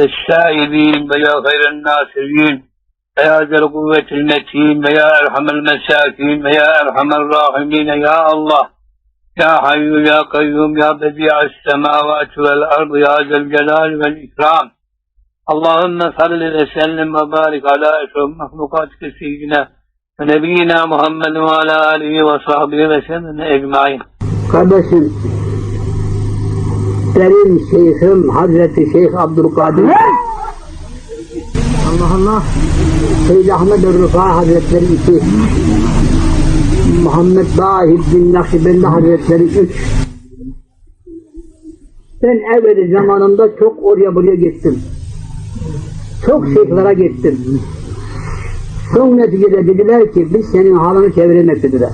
السائلين ويا خير الناصرين ويا ذا القوة المتين ويا أرحم المساكين ويا أرحم الراحمين يا الله يا حي يا قيوم يا بديع السماوات والأرض يا ذا الجلال والإكرام اللهم صل وسلم وبارك على أشرف مخلوقاتك سيدنا ونبينا محمد وعلى آله وصحبه وسلم أجمعين Kardeşim, benim şeyhim Hazreti Şeyh Abdülkadir. Allah Allah. Seyyid Ahmet Rıfa Hazretleri iki. Muhammed Dahid bin Nakşibendi Hazretleri üç. Ben evveli zamanında çok oraya buraya gittim. Çok şeyhlere gittim. Son neticede dediler ki biz senin halını çeviremek dediler.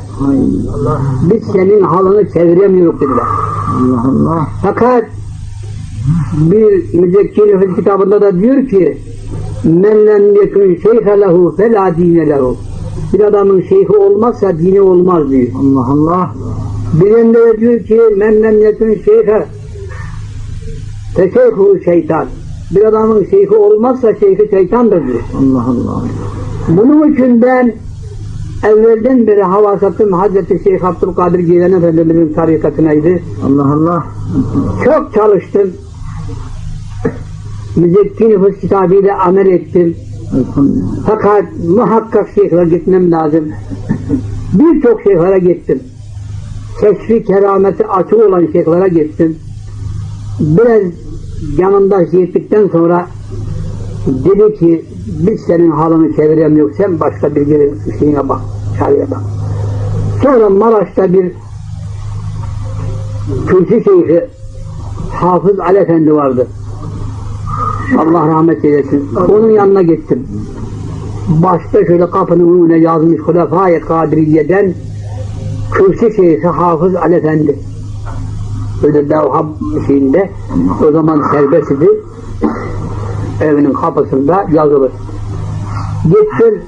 Biz senin halını çeviremiyoruz dediler. Allah Allah. Fakat bir müzekkir kitabında da diyor ki men lem yekun şeyhe lehu felâ dine lehu bir adamın şeyhi olmazsa dini olmaz diyor. Allah Allah. Birinde de diyor ki men lem yekun şeyhe feşeyhu şeytan bir adamın şeyhi olmazsa şeyhi şeytandır diyor. Allah Allah. Bunun için ben evvelden beri havasatım Hazreti Şeyh Abdülkadir Geylan Efendimizin tarikatınaydı. Allah Allah. Çok çalıştım. Müzekkir nüfus kitabıyla amel ettim. Fakat muhakkak şeyhlere gitmem lazım. Birçok şeyhlere gittim. Keşfi kerameti açık olan şeyhlere gittim. Biraz yanında gittikten sonra dedi ki biz senin halını çeviremiyoruz. Sen başka bir şeyine bak. Çareye bak. Sonra Maraş'ta bir Kürsü Şeyhi Hafız Ali Efendi vardı. Allah rahmet eylesin. Onun yanına gittim. Başta şöyle kapının önüne yazmış Hulefai Kadiriye'den Kürsü Şeyhi Hafız Ali Efendi. Böyle devhab şeyinde o zaman serbest idi. Evinin kapısında yazılı. Gittim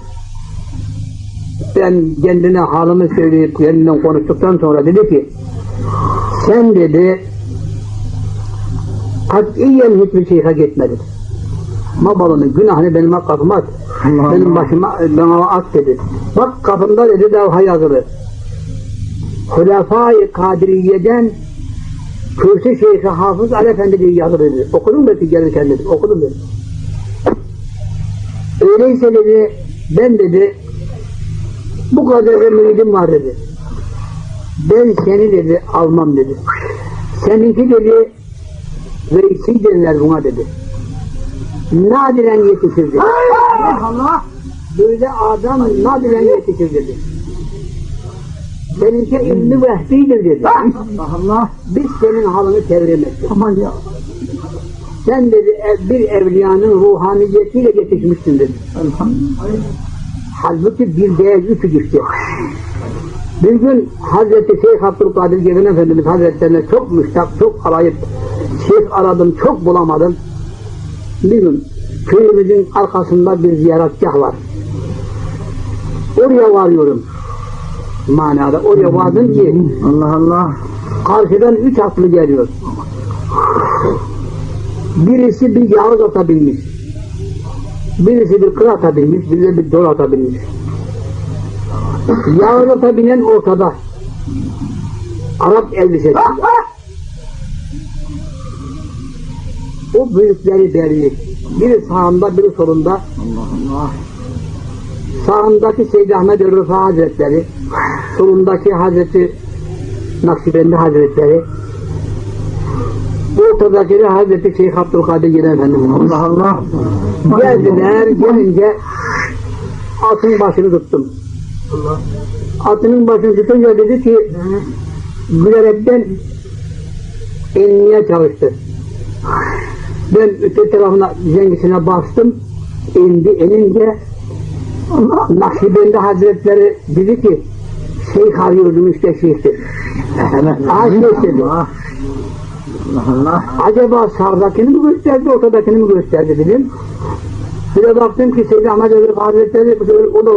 ben kendine halımı söyleyip kendinden konuştuktan sonra dedi ki sen dedi katiyen hiçbir şeyhe gitmedin. Mabalının günahını benim kapıma at. Allah benim başıma bana at dedi. Bak kapımda dedi devha yazılı. Hulefai Kadiriye'den Kürsü Şeyhi Hafız Ali Efendi diye yazılı dedi. Okudun mu ki gelirken dedi. Okudum dedi. Öyleyse dedi ben dedi bu kadar da müridim var dedi. Ben seni dedi almam dedi. Seninki dedi veysi derler buna dedi. Nadiren yetişir dedi. Allah! Böyle adam nadiren yetişir dedi. Seninki ilmi vehbidir dedi. Allah Allah. Biz senin halını çeviremeyiz. Aman ya. Sen dedi ev- bir evliyanın ruhaniyetiyle yetişmişsin dedi. Elhamdülillah. Halbuki bir değil üçü düştü. Bir gün Hazreti Şeyh Abdülkadir Gevin Efendimiz Hazretlerine çok müştak, çok arayıp şeyh aradım, çok bulamadım. Gün köyümüzün arkasında bir ziyaretgah var. Oraya varıyorum. Manada oraya vardım ki Allah Allah. karşıdan üç atlı geliyor. Birisi bir yağız ata binmiş. Birisi bir kır ata binmiş, birisi bir dol ata binmiş. Ata binen ortada. Arap elbisesi. O büyükleri belli. Biri sağında, biri solunda. Allah Allah. Sağındaki Seyyid Ahmet Rıfa Hazretleri, solundaki Hazreti Nakşibendi Hazretleri, ortadaki de Hazreti Şeyh Abdülkadir Gelen Efendimiz. Allah Allah. Geldiler, gelince atın başını tuttum. Atının başını tutunca dedi ki, gülerekten inmeye çalıştı. Ben öte tarafına zengisine bastım, indi, inince Nakşibendi Hazretleri dedi ki, şeyh arıyordum işte şeyhtir. Dedi. Allah. Allah Allah. Acaba sağdakini mi gösterdi, ortadakini mi gösterdi dedim. Bir de baktım ki Seyyid Ahmet Hazretleri o da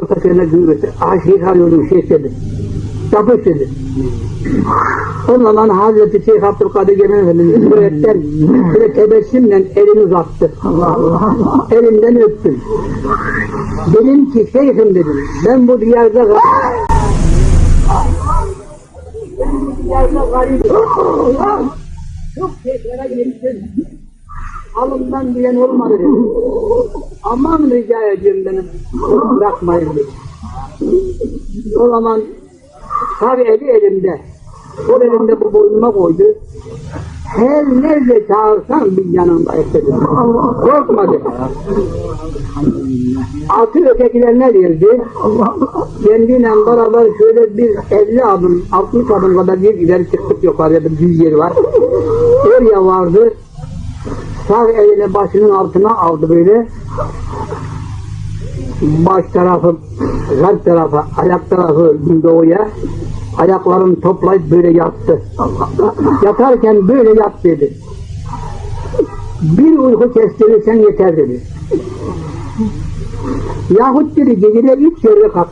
gün gösterdi. Ah şeyh arıyordum şeyh dedi. Yapış dedi. O zaman Hazreti Şeyh Abdülkadir Celal Efendimiz süretten böyle tebessümle elini uzattı. Allah Allah. Elinden öptüm. Dedim ki şeyhim dedim, ben bu diyarda. Çok şeyhlere geldim. Alımdan diyen olmadı dedim. Aman rica ediyorum benim, bırakmayın dedim. O zaman sağ eli elimde. Sol elimde bu boynuma koydu. Her nerede çağırsan bir yanındayız dedim. Korkmadı. Altı ötekilerine verdi. Kendiyle beraber şöyle bir 50 adım, 60 adım kadar bir ileri çıktık yukarıya bir düz yer var. Oraya vardı. Sağ elini başının altına aldı böyle. Baş tarafı, kalp tarafı, ayak tarafı doğuya. Ayaklarını toplayıp böyle yattı. Yatarken böyle yat dedi. Bir uyku kestirirsen yeter dedi. Yahut dedi gecede üç kere kalk.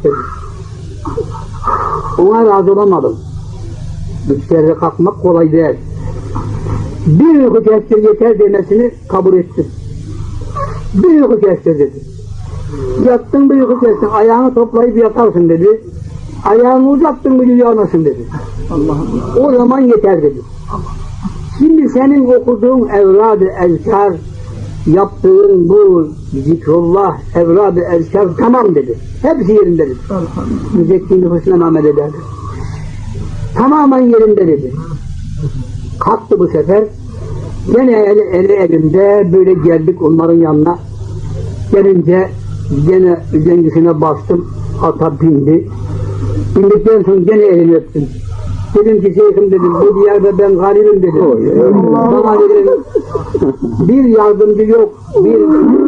Ona razı olamadım. Üç kere kalkmak kolay değil. Bir uyku kestir yeter demesini kabul ettim. Bir uyku kestir dedi. Yattın bir uyku kestin, ayağını toplayıp yatarsın dedi. Ayağını uzattın mı yanasın dedi. Allah Allah. O zaman yeter dedi. Şimdi senin okuduğun evradı ezkar, yaptığın bu zikrullah, evradı ezkar tamam dedi. Hepsi yerinde dedi. Müzekkin nüfusuna Ahmet ederdi. Tamamen yerinde dedi. Kalktı bu sefer. Gene eli, eli elimde böyle geldik onların yanına. Gelince gene zengisine bastım. Ata bindi. Bindikten sonra gene elini öptüm. Dedim ki şeyhim dedim bu diyarda ben garibim dedim. Bana dedim bir yardımcı yok, bir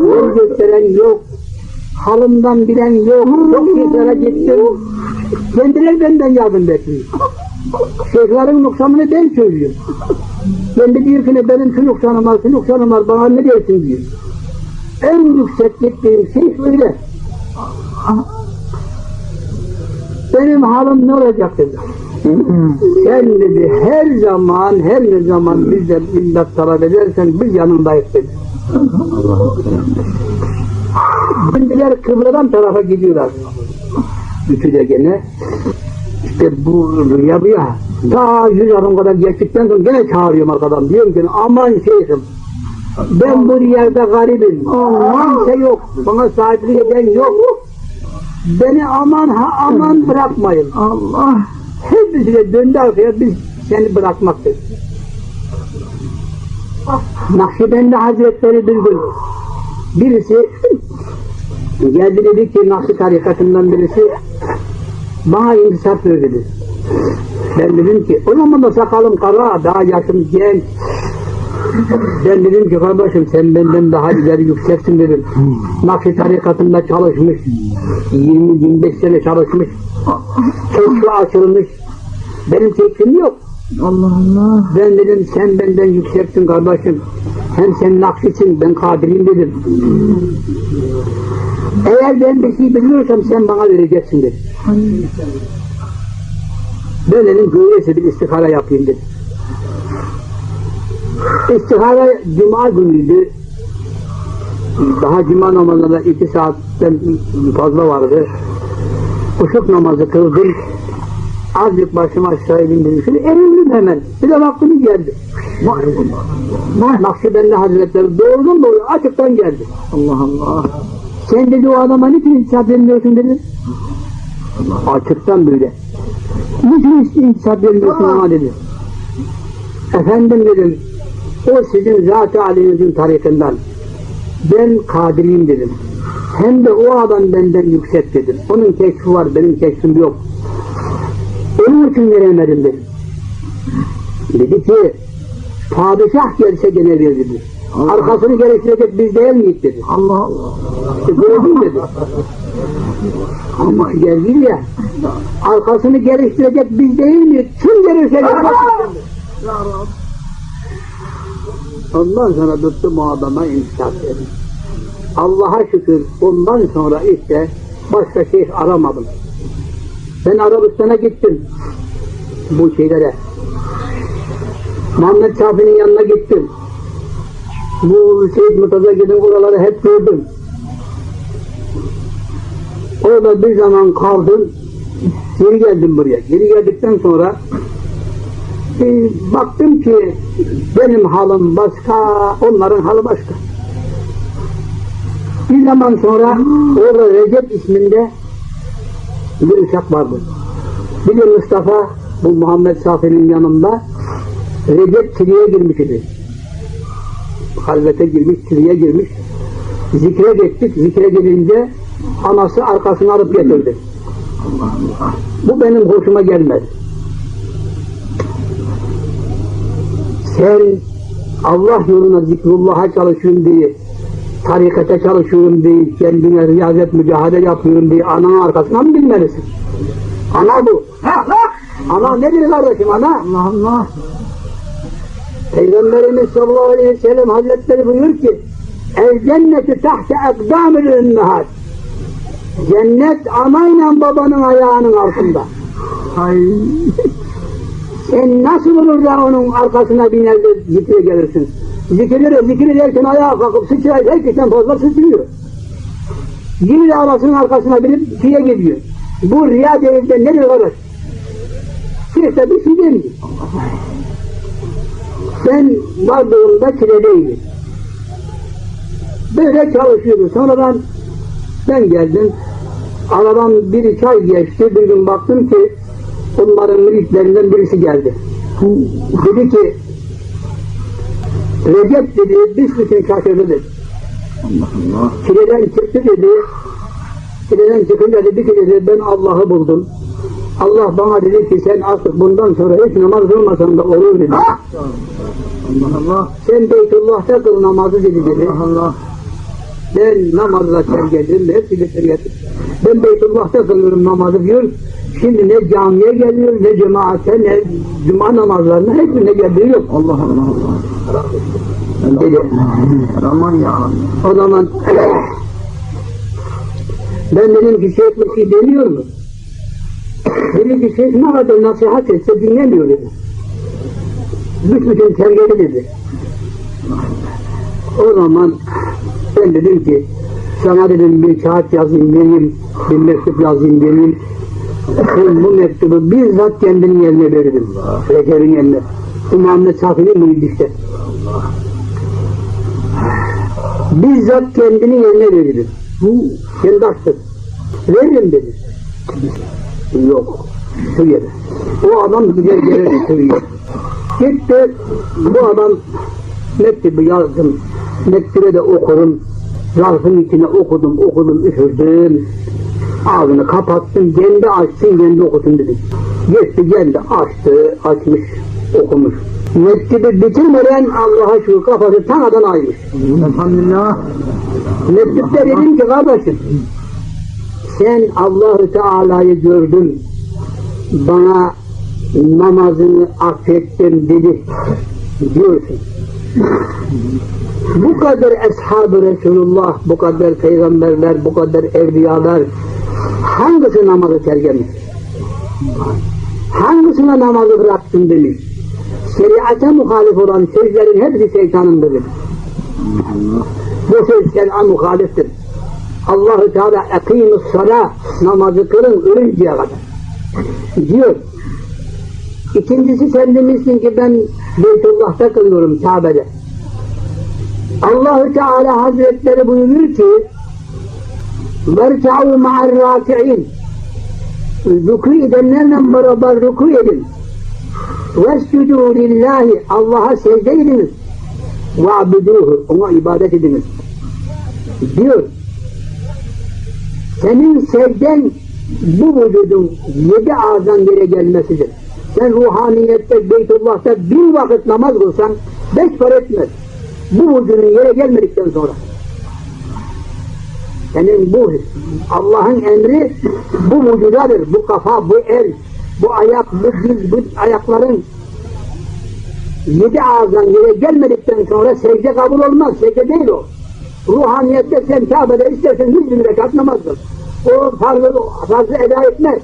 yol gösteren yok, halımdan bilen yok, çok şeylere gittim. Kendileri benden yardım bekliyor. Şeyhlerin noksanını ben söylüyorum. Kendi diyor ki benim şu noksanım var, şu noksanım var, bana ne dersin diyor. En yüksek gittiğim şey öyle. Benim halim ne olacak dedi. Sen dedi her zaman her ne zaman bize imdat talep edersen biz yanındayız dedi. Bindiler kıbladan tarafa gidiyorlar. Üçü de gene. İşte bu rüya bu ya. Daha yüz adım kadar geçtikten sonra gene çağırıyorum arkadan. Diyorum ki aman şeyhim. Ben bu yerde garibim. Kimse yok. Bana sahiplik eden yok. Beni aman ha aman bırakmayın. Allah. Hepsi de döndü arkaya biz seni bırakmaktadır. Nakşibendi Hazretleri bir gün birisi geldi dedi ki Nakşi tarikatından birisi bana ver dedi. Ben dedim ki o zaman da sakalım kara daha yaşım genç. Ben dedim ki kardeşim sen benden daha ileri yükseksin dedim. Nakşi tarikatında çalışmış. 20-25 sene çalışmış. Keşfi açılmış. Benim keşfim yok. Allah Allah. Ben dedim sen benden yükseksin kardeşim. Hem sen nakşisin ben kadiriyim dedim. Eğer ben bir şey biliyorsam sen bana vereceksin dedim. Ben dedim öyleyse bir istihara yapayım dedim. İstihara cuma günüydü. Daha cuma namazında iki saatten fazla vardı. Uşuk namazı kıldım. Azıcık başım aşağı indim. Şimdi erildim hemen. Bir de vaktimiz geldi. Nakşibendi Hazretleri doğrudan doğru açıktan geldi. Allah Allah. Sen dedi o adama niçin intisap vermiyorsun dedi. Açıktan böyle. Niçin intisap vermiyorsun ama dedi. Efendim dedim. O sizin zat-ı alinizin tarikinden. Ben kadiriyim dedim. Hem de o adam benden yüksek dedim. Onun keşfi var, benim keşfim yok. Onun için veremedim dedim. Dedi ki, padişah gelse gene verir dedi. Arkasını gerektirecek biz değil miyiz dedi. Allah Allah. İşte gördün dedi. Ama geldi ya, arkasını geliştirecek biz değil miyiz? Kim gelirse gelsin. Ondan sonra tuttum o adama intikam dedim. Allah'a şükür ondan sonra işte başka şey aramadım. Ben Arabistan'a gittim. Bu şeylere. Muhammed Şafi'nin yanına gittim. Bu Seyyid Murtaza gidin oraları hep gördüm. Orada bir zaman kaldım. Geri geldim buraya. Geri geldikten sonra e, baktım ki benim halim başka, onların halı başka. Bir zaman sonra orada Recep isminde bir uşak vardı. Bir gün Mustafa bu Muhammed Safi'nin yanında Recep Çili'ye girmiş idi. Halvete girmiş, Çili'ye girmiş. Zikre gittik, zikre gelince anası arkasını alıp getirdi. Bu benim hoşuma gelmez. Sen Allah yoluna zikrullah'a çalışıyorum diye, tarikata çalışıyorum diye, kendine riyazet mücadele yapıyorum diye ananın arkasına mı bilmelisin? Ana bu. Ana nedir kardeşim ana? Allah Allah. Peygamberimiz sallallahu aleyhi ve sellem hazretleri buyuruyor ki El cenneti tahte ekdamil ümmehat Cennet anayla babanın ayağının altında. Hay. Sen nasıl olur da onun arkasına biner de zikre gelirsin? Zikirleri zikir ederken ayağa kalkıp sıçrayıp herkesten fazla sıçrıyor. Yine de arasının arkasına binip şeye gidiyor. Bu riya değil de nedir kardeş? Sirte bir şey değil. Sen vardığında çiledeydin. Böyle çalışıyordu. Sonradan ben geldim. Aradan bir iki ay geçti. Bir gün baktım ki onların müritlerinden birisi geldi. Dedi ki Recep dedi, büsbütün şaşırdı dedi. Allah Allah. Çileden çıktı dedi. Çileden çıkınca dedi ki dedi, ben Allah'ı buldum. Allah bana dedi ki sen artık bundan sonra hiç namaz kılmasan da olur dedi. Allah Allah. Sen Beytullah'ta kıl namazı dedi dedi. Allah Allah. Ben namazla terk edildim, hepsi getir getir. Ben Beytullah'ta kılıyorum namazı diyor. Şimdi ne camiye geliyor, ne cemaate, ne cuma namazlarına hiçbirine geldiği yok. Allah Allah Allah. Dedi. Aman ya. O zaman ben dedim ki şeyh şey demiyor mu? Dedi ki şeyh ne kadar nasihat etse dinlemiyor dedi. Büsbütün tergeli dedi. O zaman ben dedim ki sana dedim bir kağıt yazayım vereyim, bir mektup yazayım vereyim. Sen bu mektubu bizzat kendinin eline verirdim. Recep'in eline. Muhammed Safi'nin muydu işte. bizzat kendini yerine verir. Bu kendi açtır. Veririm dedi. Yok. Şu yere. O adam gider gelir getiriyor. Gitti. Bu adam mektubu yazdım. Mektubu de okurum. Zarfın içine okudum, okudum, üfürdüm. Ağzını kapattım, kendi açsın, kendi okutun dedim. Gitti, geldi, açtı, açmış, okumuş. Mektubu bitirmeden Allah'a şu kafası tanadan aymış. Elhamdülillah. Mektupta dedim ki kardeşim sen Allahü Teala'yı gördün bana namazını affettim dedi diyorsun. Bu kadar ashab-ı Resulullah, bu kadar peygamberler, bu kadar evliyalar hangisi namazı terk etmiş? Hangisine namazı bıraktın demiş. Şeriata muhalif olan sözlerin hepsi şeytanın demiş. Bu söz şer'a muhaliftir. Allah-u Teala ekimus sala namazı kılın ölünceye kadar. Diyor. İkincisi sen demişsin ki ben Beytullah'ta kılıyorum Kabe'de. Allah-u Teala Hazretleri buyuruyor ki وَرْكَعُوا مَعَ الرَّاكِعِينَ Rükû edenlerle beraber rükû edin. وَاسْجُدُوا لِلّٰهِ Allah'a secde ediniz. وَعْبُدُوهُ Ona ibadet ediniz. Diyor. Senin secden bu vücudun yedi ağızdan yere gelmesidir. Sen ruhaniyette, Beytullah'ta bir vakit namaz kılsan beş para etmez. Bu vücudun yere gelmedikten sonra. Senin bu Allah'ın emri bu vücudadır. Bu kafa, bu el, bu ayak, bu diz, bu ayakların yedi ağızdan yere gelmedikten sonra secde kabul olmaz. Secde değil o. Ruhaniyette sen Kabe'de istersen yüz bin rekat namaz kıl. O farzı, farzı eda etmez.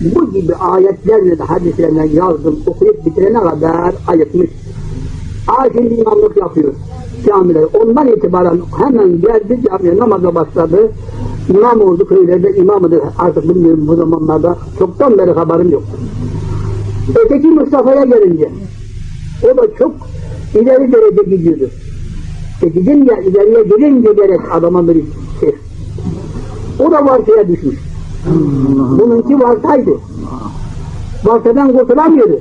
Bu gibi ayetlerle de hadislerle yazdım, okuyup bitirene kadar ayıtmış. Aa imamlık yapıyor camiler. Ondan itibaren hemen geldi camiye namaza başladı. İmam oldu köylerde imamıdır artık bilmiyorum bu zamanlarda. Çoktan beri haberim yok. Öteki Mustafa'ya gelince o da çok ileri derece gidiyordu. İşte gidince ileriye gidince gerek adama bir şey. O da vartaya düşmüş. Bununki vartaydı. Vartadan kurtulamıyordu.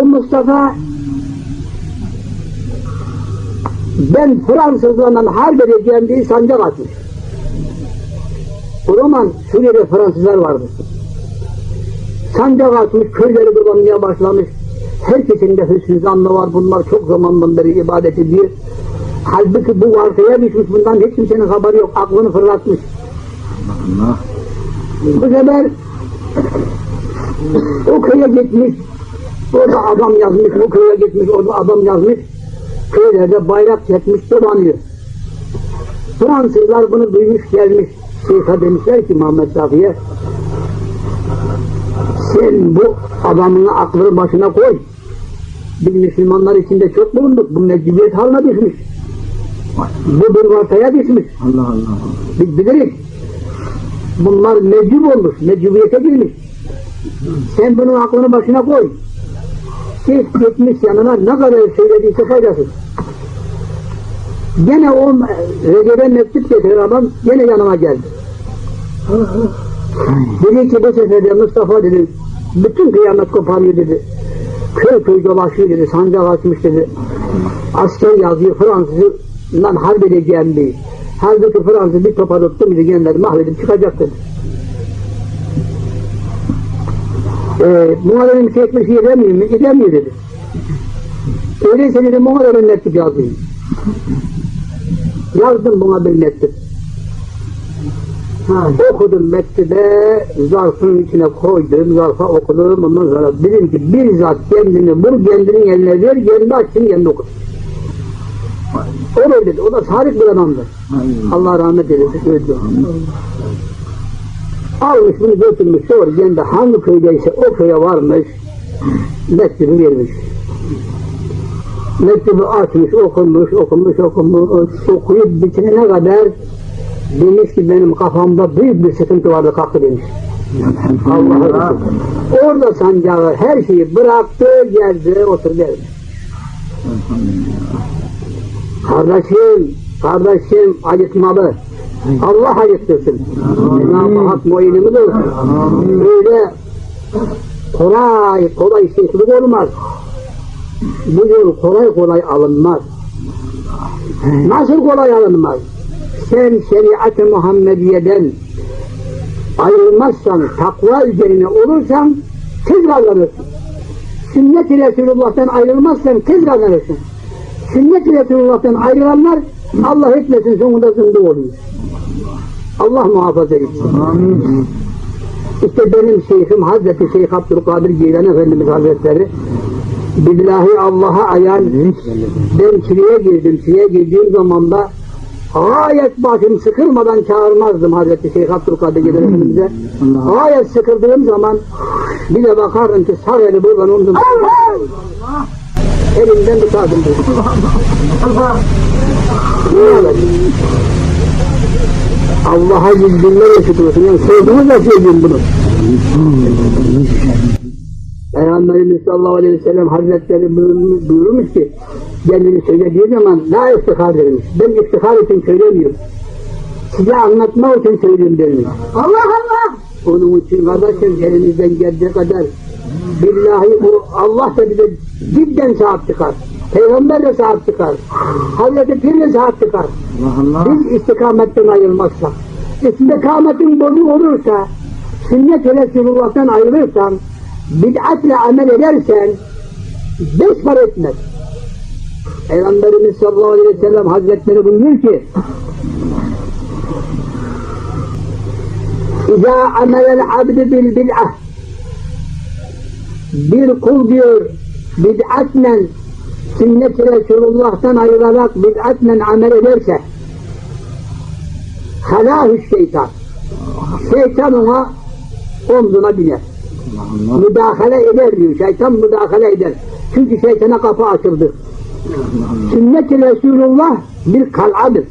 O Mustafa ben Fransızlarla harp edeceğim diye sancak atmış. O zaman Suriye'de Fransızlar vardı. Sancak atmış, köyleri kullanmaya başlamış. Herkesin de hüsnü zannı var. Bunlar çok zamandan beri ibadet ediyor. Halbuki bu vartaya düşmüş. Bundan hiç kimsenin haberi yok. Aklını fırlatmış. Allah. Bu sefer o köye gitmiş. Orada adam yazmış. O köye gitmiş. Orada adam yazmış. Köylerde bayrak çekmiş dolanıyor. Fransızlar bunu duymuş gelmiş. Şeyh'a demişler ki Muhammed Safi'ye sen bu adamını aklını başına koy. Biz Müslümanlar içinde çok bulunduk. Bu mecburiyet haline düşmüş. Bu bir vartaya düşmüş. Allah Allah. Biz biliriz. Bunlar mecbur olmuş, mecburiyete girmiş. Sen bunun aklını başına koy. Şeyh gitmiş yanına ne kadar söylediyse faydasız. Gene o Recep'e mektup getiren adam gene yanıma geldi. dedi ki bu sefer de Mustafa dedi, bütün kıyamet koparıyor dedi. Köy köy dolaşıyor dedi, sancak açmış dedi. Asker yazıyor Fransız'la harp edeceğim diye. Halbuki Fransız bir topa tuttu bizi genleri mahvedip çıkacak dedi. Ee, Muharrem'in çekmesi edemiyor mu? Edemiyor dedi. Öyleyse dedi Muharrem'in mektup yazayım. Yazdım buna bir mektup. Ha, okudum mektube, zarfın içine koydum, zarfa okudum, ondan sonra dedim ki bizzat kendini vur, kendinin eline ver, kendi açsın, kendi okur. O da dedi, o da sadık bir adamdı. Allah rahmet eylesin, öldü. Almış bunu götürmüş, sonra kendi hangi köydeyse o köye varmış, mektubu vermiş. Mektubu açmış, okumuş, okumuş, okumuş, okuyup bitirene kadar demiş ki benim kafamda büyük bir sıkıntı vardı kalktı demiş. Allah'a. Orada sancağı her şeyi bıraktı geldi oturdu evde. Kardeşim, kardeşim acıtmalı. Allah acıttırsın. Cenab-ı Hak olsun. Böyle kolay kolay şeyhlik olmaz. Bu yol kolay kolay alınmaz. Nasıl kolay alınmaz? Sen şeriat-ı Muhammediye'den ayrılmazsan, takva üzerine olursan tez kazanırsın. Sünnet-i Resulullah'tan ayrılmazsan tez kazanırsın. Sünnet-i Resulullah'tan ayrılanlar Allah etmesin sonunda zındık oluyor. Allah muhafaza etsin. Amin. İşte benim şeyhim Hazreti Şeyh Abdülkadir Geylani Efendimiz Hazretleri billahi Allah'a ayar ben çileye girdim. Çileye girdiğim zaman da gayet başım sıkılmadan çağırmazdım Hazreti Şeyh Abdülkadir Geylani Efendimiz'e. Gayet sıkıldığım zaman bir de bakardım ki sağ eli buradan omzum elimden tutardım. Ne olacak? Allah'a yüz binler yaşıt olsun. Yani sevdiğinizle söyleyeyim bunu. Peygamberimiz sallallahu aleyhi ve sellem hazretleri buyurmuş, buyurmuş ki kendini söylediği zaman la iftihar demiş. Ben iftihar için söylemiyorum. Size anlatma için söylüyorum demiş. Allah Allah! Onun için kardeşim elimizden geldiği kadar billahi bu Allah da bize cidden sahip çıkar. Peygamber de sahip çıkar. Hazreti Pir de sahip çıkar. Allah Allah. Biz istikametten ayrılmazsak, istikametin bozuk olursa, sünnet-i Resulullah'tan ayrılırsan, bid'atle amel edersen, beş para etmez. Peygamberimiz sallallahu aleyhi ve sellem hazretleri buyuruyor ki, İzâ amelel abdi bil bid'ah bir kul diyor bid'atle sünnet-i Resulullah'tan ayrılarak bid'atle amel ederse halâhü şeytan şeytan ona omzuna biner. Müdahale eder diyor. Şeytan müdahale eder. Çünkü şeytana kapı açıldı. Sünnet-i Resulullah bir kal'adır.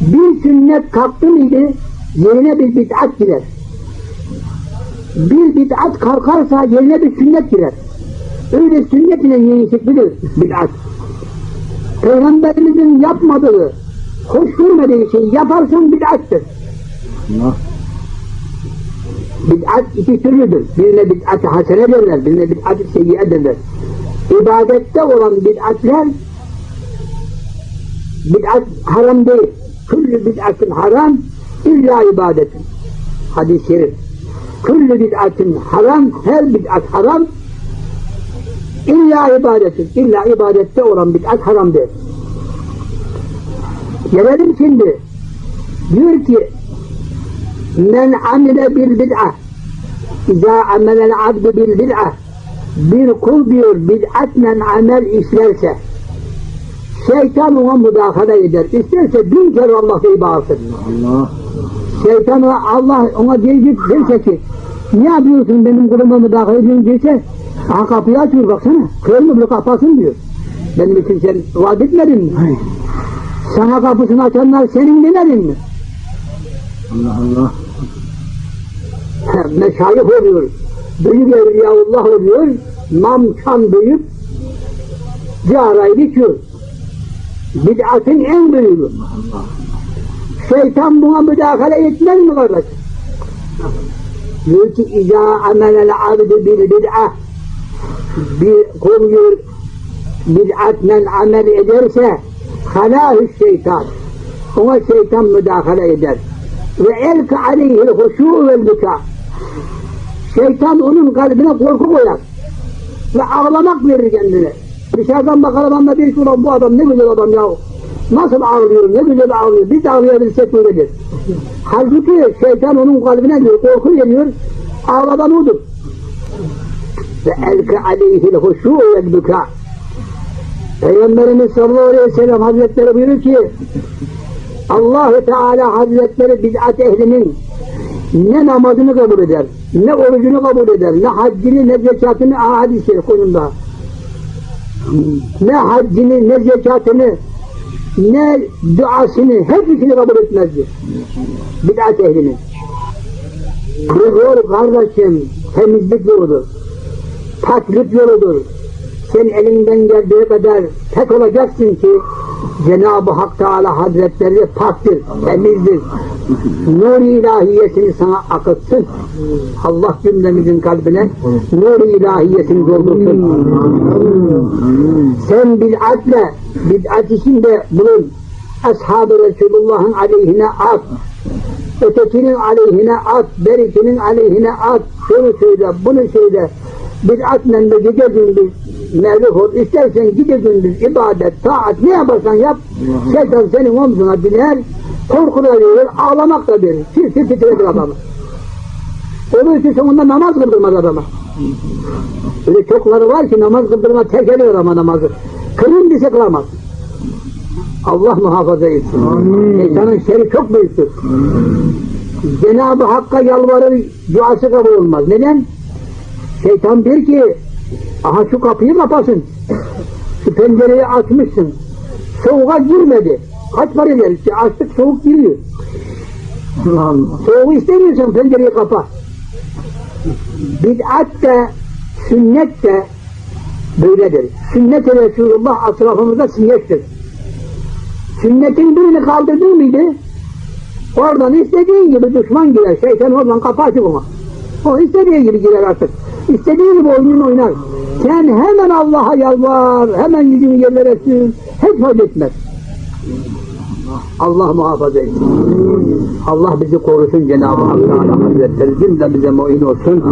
Bir sünnet kalktı mıydı yerine bir bid'at girer. Bir bid'at kalkarsa yerine bir sünnet girer. Öyle sünnet ile yenişiklidir bid'at. Peygamberimizin yapmadığı, hoş görmediği şeyi yaparsan bid'attır. Allah. Bid'at iki türlüdür. Birine bid'at-ı hasene derler, birine bid'at-ı seyyiye derler. İbadette olan bid'atler bid'at haram değil. Küllü bid'atın haram illa ibadetin. Hadis-i şerif. Küllü bid'atın haram, her bid'at haram illa ibadetin. İlla ibadette olan bid'at haram değil. Gelelim şimdi. Diyor ki men amile bil bid'ah İza amelel abdu bil bid'ah bir kul diyor bid'atle amel işlerse şeytan ona müdahale eder. İsterse bin kere Allah'ı bağırsın. Allah. Şeytan Allah ona diyecek derse ki ne yapıyorsun benim kuluma müdahale ediyorsun diyse aha kapıyı açıyor baksana. Mü bunu kapatsın diyor. Benim için sen vaat etmedin mi? Sana kapısını açanlar senin demedin mi? Allah Allah. meşayih oluyor, büyük evliyaullah oluyor, namçan büyük bir arayı geçiyor. Bid'atın en büyüğü. Şeytan buna müdahale etmez mi kardeş? Diyor ki amelel abdü bil bid'ah. Bir kul bid'atle amel ederse halâhü şeytan. Ona şeytan müdahale eder. Ve elke aleyhil huşû vel şeytan onun kalbine korku koyar ve ağlamak verir kendine. Dışarıdan bakar adamda bir "Ulan bu adam ne güzel adam ya nasıl ağlıyor ne güzel ağlıyor biz ağlayabilsek böyledir halbuki şeytan onun kalbine diyor korku veriyor ağladan odur ve elke aleyhil vel bükâ Peygamberimiz sallallahu aleyhi ve sellem hazretleri buyuruyor ki Allahu Teala Hazretleri bid'at ehlinin ne namazını kabul eder, ne orucunu kabul eder, ne haccını, ne zekatını, aha hadis-i şerif konumda. Ne haccını, ne zekatını, ne duasını, hepsini kabul etmezdi. Bid'at ehlinin. Kırgır kardeşim, temizlik yoludur. Paklık yoludur. Sen elinden geldiği kadar tek olacaksın ki Cenab-ı Hak Teala Hazretleri paktır, temizdir. Nur-i ilahiyesini sana akıtsın. Allah cümlemizin kalbine nur-i ilahiyesini doldursun. Sen bid'atle, bid'at içinde bulun. Ashab-ı Resulullah'ın aleyhine at. Ötekinin aleyhine at, berikinin aleyhine at. Şunu söyle, bunu söyle. Bid'atle de gece gündüz mevluf ol. İstersen gece gündüz ibadet, taat ne yaparsan yap. Şeytan senin omzuna biner, korku da verir, ağlamak da verir. Tir tir titretir adamı. Onun için sonunda namaz kıldırmaz adama. Öyle çokları var ki namaz kıldırma terk ediyor ama namazı. Kılın dese kılamaz. Allah muhafaza etsin. Şeytanın şeri çok büyüktür. Cenab-ı Hakk'a yalvarır, duası kabul olmaz. Neden? Şeytan der ki, aha şu kapıyı kapasın. Şu pencereyi açmışsın. Soğuğa girmedi. Kaç para eder? İşte açtık soğuk giriyor. Allah Allah. Soğuğu istemiyorsan pencereyi kapa. Bid'at da, sünnet de böyledir. Sünnet-i Resulullah atrafımızda sünnettir. Sünnetin birini kaldırdın mıydı? Oradan istediğin gibi düşman girer. Şeytan oradan kapı açık ona. O istediği gibi girer artık. İstediği gibi oyununu oynar. Sen hemen Allah'a yalvar, hemen yüzünü yerlere sür. Hiç fayda etmez. Allah muhafaza etsin. Allah bizi korusun Cenab-ı Hak Teala Hazretleri cümle bize muin olsun.